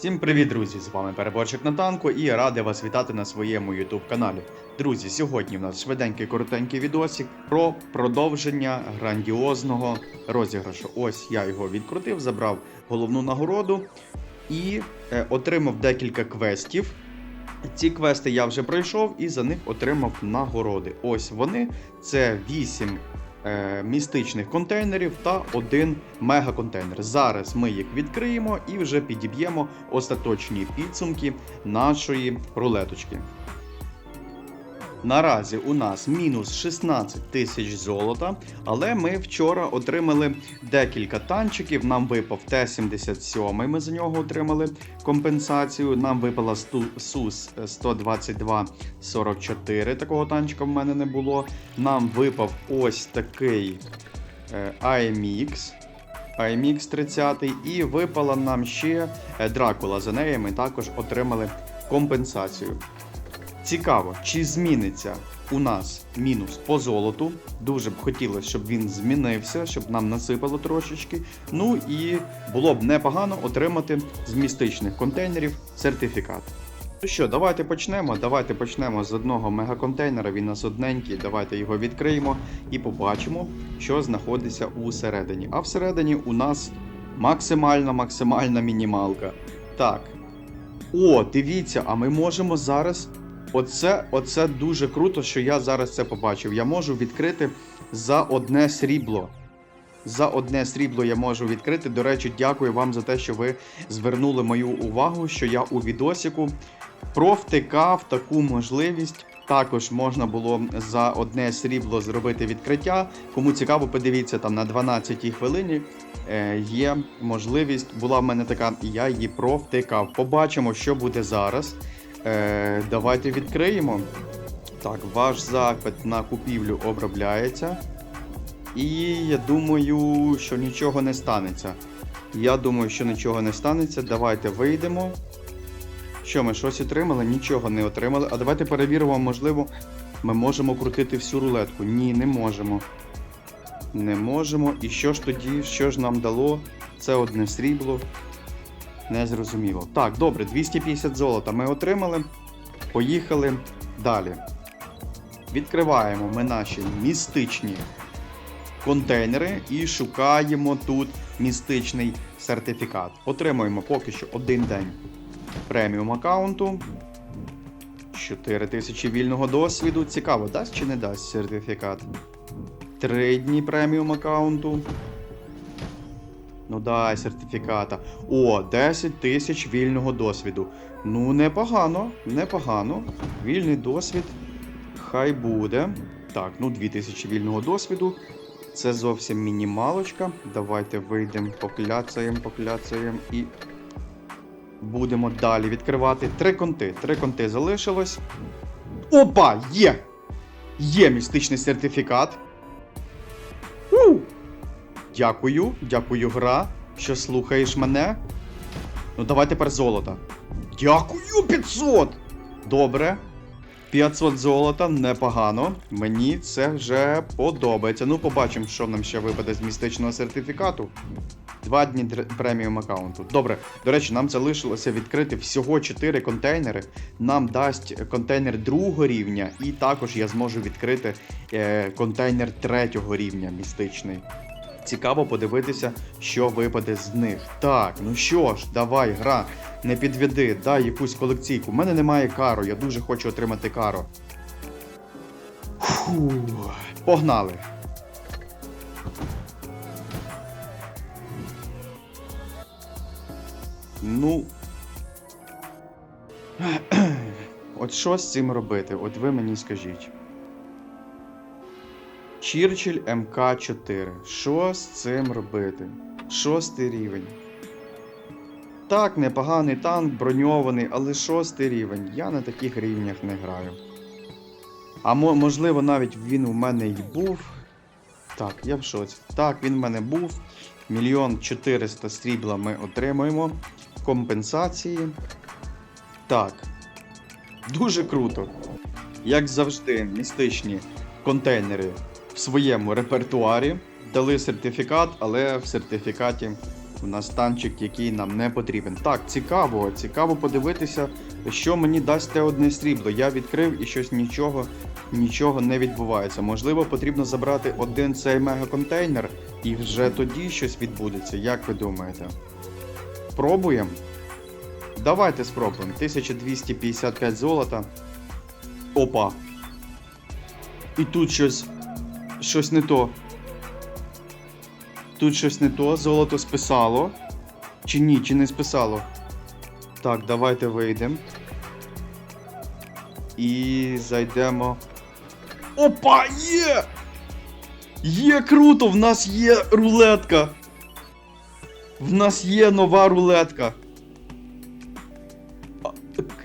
Всім привіт, друзі! З вами Переборчик на танку і радий вас вітати на своєму YouTube каналі. Друзі, сьогодні в нас швиденький коротенький відосик про продовження грандіозного розіграшу. Ось я його відкрутив, забрав головну нагороду і е, отримав декілька квестів. Ці квести я вже пройшов і за них отримав нагороди. Ось вони. Це 8 е, містичних контейнерів та один мегаконтейнер. Зараз ми їх відкриємо і вже підіб'ємо остаточні підсумки нашої рулеточки. Наразі у нас мінус 16 тисяч золота, але ми вчора отримали декілька танчиків. Нам випав Т-77, ми за нього отримали компенсацію. Нам випала СУС 122-44, такого танчика в мене не було. Нам випав ось такий IMX. IMX 30 і випала нам ще е, Дракула. За неї ми також отримали компенсацію. Цікаво, чи зміниться у нас мінус по золоту. Дуже б хотілося, щоб він змінився, щоб нам насипало трошечки. Ну і було б непогано отримати з містичних контейнерів сертифікат. Ну що, давайте почнемо. Давайте почнемо з одного мегаконтейнера. Він у нас одненький. Давайте його відкриємо і побачимо, що знаходиться усередині. А всередині у нас максимальна максимальна мінімалка. Так. О, дивіться, а ми можемо зараз. Оце, оце дуже круто, що я зараз це побачив. Я можу відкрити за одне срібло. За одне срібло я можу відкрити. До речі, дякую вам за те, що ви звернули мою увагу, що я у відосіку провтикав таку можливість. Також можна було за одне срібло зробити відкриття. Кому цікаво, подивіться там на 12-й хвилині. Е, є можливість, була в мене така, я її провтикав. Побачимо, що буде зараз. Е, давайте відкриємо. Так, ваш запит на купівлю обробляється. І я думаю, що нічого не станеться. Я думаю, що нічого не станеться. Давайте вийдемо. Що, ми щось отримали? Нічого не отримали. А давайте перевіримо, можливо, ми можемо крутити всю рулетку. Ні, не можемо. Не можемо. І що ж тоді, що ж нам дало? Це одне срібло. Незрозуміло. Так, добре, 250 золота ми отримали. Поїхали далі. Відкриваємо ми наші містичні контейнери і шукаємо тут містичний сертифікат. Отримуємо поки що один день преміум аккаунту. 4000 вільного досвіду. Цікаво, дасть чи не дасть сертифікат. Три дні преміум аккаунту. Ну дай сертифіката. О, 10 тисяч вільного досвіду. Ну, непогано, непогано. Вільний досвід. Хай буде. Так, ну 2000 вільного досвіду. Це зовсім мінімалочка. Давайте вийдемо, покляцаємо, покляцаємо і будемо далі відкривати. Три конти. Три конти залишилось. Опа! Є! Є містичний сертифікат. У! Дякую, дякую, гра, що слухаєш мене. Ну, давай тепер золото. Дякую, 500! Добре. 500 золота, непогано. Мені це вже подобається. Ну, побачимо, що нам ще випаде з містичного сертифікату. Два дні преміум аккаунту. Добре, до речі, нам залишилося відкрити всього 4 контейнери. Нам дасть контейнер другого рівня, і також я зможу відкрити е, контейнер третього рівня містичний. Цікаво подивитися, що випаде з них. Так, ну що ж, давай, гра, не підведи, дай якусь колекційку. У мене немає кару, я дуже хочу отримати кару. Фу, погнали. Ну. От що з цим робити? От ви мені скажіть. Чірчіль МК4. Що з цим робити? Шостий рівень. Так, непоганий танк, броньований, але шостий рівень. Я на таких рівнях не граю. А можливо, навіть він у мене й був. Так, я в шоці. Так, він в мене був. Мільйон 400 срібла ми отримуємо. Компенсації. Так. Дуже круто. Як завжди, містичні контейнери своєму репертуарі. Дали сертифікат, але в сертифікаті в нас танчик, який нам не потрібен. Так, цікаво, цікаво подивитися, що мені дасть те одне срібло. Я відкрив і щось нічого, нічого не відбувається. Можливо, потрібно забрати один цей мегаконтейнер, і вже тоді щось відбудеться. Як ви думаєте? Пробуємо? Давайте спробуємо. 1255 золота. Опа. І тут щось. Щось не то. Тут щось не то, золото списало. Чи ні, чи не списало? Так, давайте вийдемо. І зайдемо. Опа! Є! Є круто! В нас є рулетка! В нас є нова рулетка.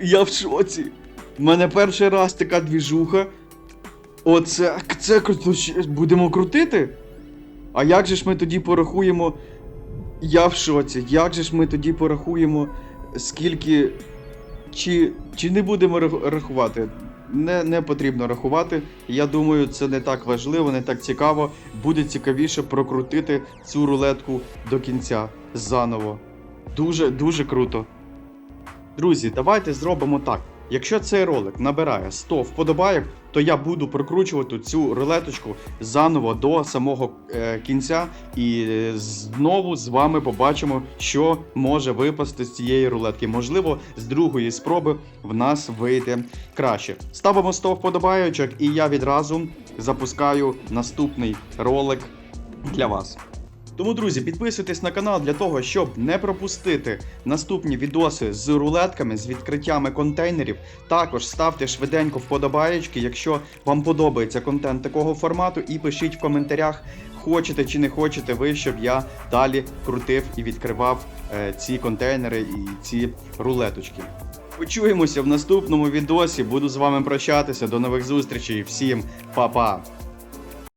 Я в шоці. В мене перший раз така двіжуха. Оце це круто. Будемо крутити? А як же ж ми тоді порахуємо. Я в шоці. Як же ж ми тоді порахуємо, скільки. Чи, чи не будемо рахувати? Не, не потрібно рахувати. Я думаю, це не так важливо, не так цікаво. Буде цікавіше прокрутити цю рулетку до кінця заново. Дуже, дуже круто. Друзі, давайте зробимо так. Якщо цей ролик набирає 100 вподобайок, то я буду прокручувати цю рулеточку заново до самого е, кінця, і е, знову з вами побачимо, що може випасти з цієї рулетки. Можливо, з другої спроби в нас вийде краще. Ставимо 100 вподобайочок, і я відразу запускаю наступний ролик для вас. Тому, друзі, підписуйтесь на канал для того, щоб не пропустити наступні відоси з рулетками, з відкриттями контейнерів. Також ставте швиденько вподобаєчки, якщо вам подобається контент такого формату, і пишіть в коментарях, хочете чи не хочете ви, щоб я далі крутив і відкривав е, ці контейнери і ці рулеточки. Почуємося в наступному відосі. Буду з вами прощатися. До нових зустрічей. Всім па-па!